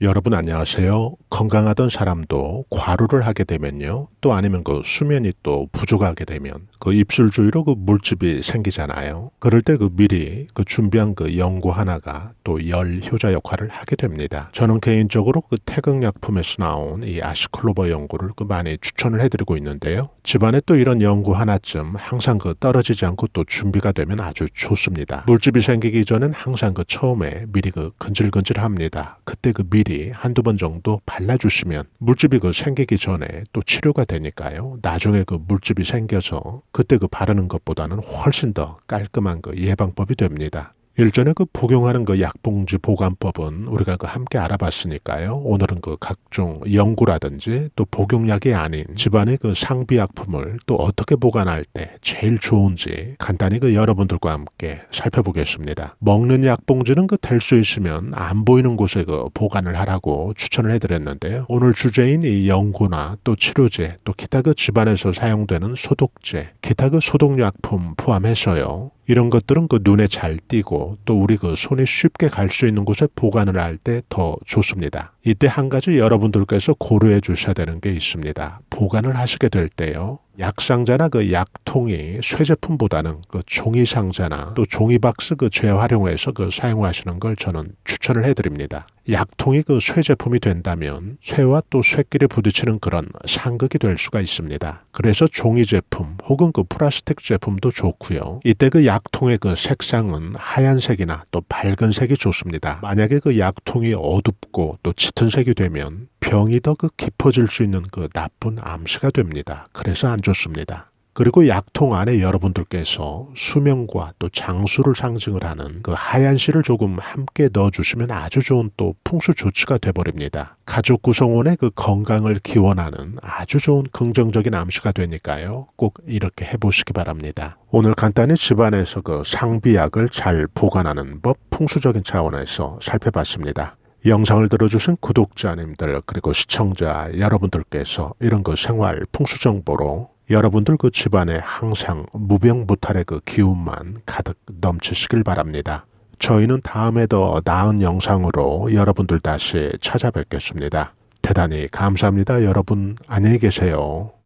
여러분 안녕하세요. 건강하던 사람도 과로를 하게 되면요. 또 아니면 그 수면이 또 부족하게 되면 그 입술 주위로 그 물집이 생기잖아요. 그럴 때 그 미리 그 준비한 그 연고 하나가 또 열 효자 역할을 하게 됩니다. 저는 개인적으로 그 태극약품에서 나온 이 아시클로버 연고를 그 많이 추천을 해드리고 있는데요. 집안에 또 이런 연고 하나쯤 항상 그 떨어지지 않고 또 준비가 되면 아주 좋습니다. 물집이 생기기 전엔 항상 그 처음에 미리 그 근질근질합니다. 그때 그 미리 한두 번 정도 발라주시면 물집이 그 생기기 전에 또 치료가 되니까요. 나중에 그 물집이 생겨서 그때 그 바르는 것보다는 훨씬 더 깔끔한 그 예방법이 됩니다. 일전에 그 복용하는 그 약봉지 보관법은 우리가 그 함께 알아봤으니까요. 오늘은 그 각종 연구라든지 또 복용약이 아닌 집안의 그 상비약품을 또 어떻게 보관할 때 제일 좋은지 간단히 그 여러분들과 함께 살펴보겠습니다. 먹는 약봉지는 그 될 수 있으면 안 보이는 곳에 그 보관을 하라고 추천을 해드렸는데요. 오늘 주제인 이 연고나 또 치료제 또 기타 그 집안에서 사용되는 소독제 기타 그 소독약품 포함해서요. 이런 것들은 그 눈에 잘 띄고 또 우리 그 손이 쉽게 갈 수 있는 곳에 보관을 할 때 더 좋습니다. 이때 한 가지 여러분들께서 고려해 주셔야 되는 게 있습니다. 보관을 하시게 될 때요. 약 상자나 그 약통이 쇠제품보다는 그 종이 상자나 또 종이 박스 그 재활용해서 그 사용하시는 걸 저는 추천을 해드립니다. 약통이 그 쇠제품이 된다면 쇠와 또 쇠끼리 부딪히는 그런 상극이 될 수가 있습니다. 그래서 종이 제품 혹은 그 플라스틱 제품도 좋고요. 이때 그 약통의 그 색상은 하얀색이나 또 밝은 색이 좋습니다. 만약에 그 약통이 어둡고 또 짙은 색이 되면 병이 더 그 깊어질 수 있는 그 나쁜 암시가 됩니다. 그래서 안 좋습니다. 그리고 약통 안에 여러분들께서 수명과 또 장수를 상징을 하는 그 하얀 실을 조금 함께 넣어주시면 아주 좋은 또 풍수 조치가 돼버립니다. 가족 구성원의 그 건강을 기원하는 아주 좋은 긍정적인 암시가 되니까요. 꼭 이렇게 해보시기 바랍니다. 오늘 간단히 집안에서 그 상비약을 잘 보관하는 법 풍수적인 차원에서 살펴봤습니다. 영상을 들어주신 구독자님들 그리고 시청자 여러분들께서 이런 그 생활 풍수 정보로 여러분들 그 집안에 항상 무병무탈의 그 기운만 가득 넘치시길 바랍니다. 저희는 다음에 더 나은 영상으로 여러분들 다시 찾아뵙겠습니다. 대단히 감사합니다. 여러분 안녕히 계세요.